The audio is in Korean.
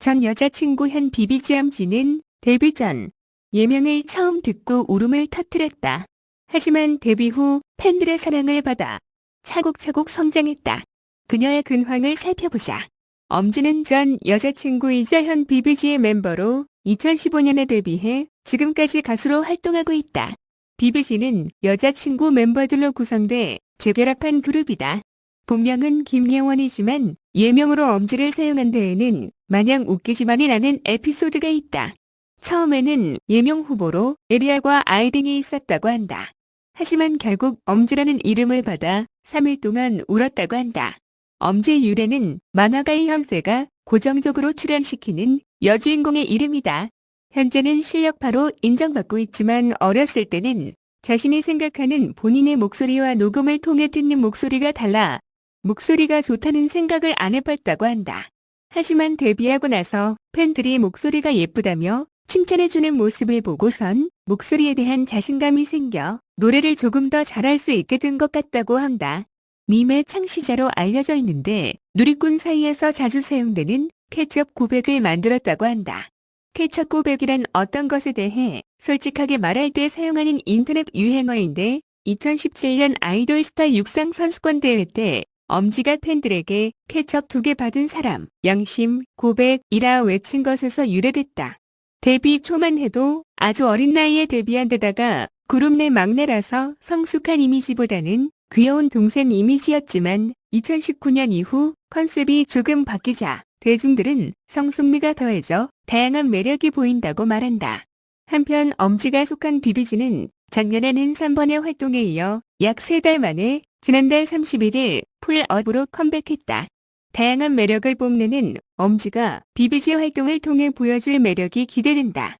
전 여자친구 현 비비지엄지는 데뷔 전 예명을 처음 듣고 울음을 터뜨렸다. 하지만 데뷔 후 팬들의 사랑을 받아 차곡차곡 성장했다. 그녀의 근황을 살펴보자. 엄지는 전 여자친구이자 현 비비지의 멤버로 2015년에 데뷔해 지금까지 가수로 활동하고 있다. 비비지는 여자친구 멤버들로 구성돼 재결합한 그룹이다. 본명은 김예원이지만 예명으로 엄지를 사용한 데에는 마냥 웃기지만이 않은 에피소드가 있다. 처음에는 예명 후보로 에리아과 아이딩이 있었다고 한다. 하지만 결국 엄지라는 이름을 받아 3일 동안 울었다고 한다. 엄지의 유래는 만화가의 현세가 고정적으로 출연시키는 여주인공의 이름이다. 현재는 실력파로 인정받고 있지만 어렸을 때는 자신이 생각하는 본인의 목소리와 녹음을 통해 듣는 목소리가 달라 목소리가 좋다는 생각을 안 해봤다고 한다. 하지만 데뷔하고 나서 팬들이 목소리가 예쁘다며 칭찬해주는 모습을 보고선 목소리에 대한 자신감이 생겨 노래를 조금 더 잘할 수 있게 된 것 같다고 한다. 밈의 창시자로 알려져 있는데 누리꾼 사이에서 자주 사용되는 케첩 고백을 만들었다고 한다. 케첩 고백이란 어떤 것에 대해 솔직하게 말할 때 사용하는 인터넷 유행어인데 2017년 아이돌 스타 육상 선수권 대회 때 엄지가 팬들에게 케첩 두 개 받은 사람, 양심, 고백이라 외친 것에서 유래됐다. 데뷔 초만 해도 아주 어린 나이에 데뷔한 데다가 그룹 내 막내라서 성숙한 이미지보다는 귀여운 동생 이미지였지만 2019년 이후 컨셉이 조금 바뀌자 대중들은 성숙미가 더해져 다양한 매력이 보인다고 말한다. 한편 엄지가 속한 비비지는 작년에는 3번의 활동에 이어 약 3달 만에 지난달 31일 풀업으로 컴백했다. 다양한 매력을 뽐내는 엄지가 비비지 활동을 통해 보여줄 매력이 기대된다.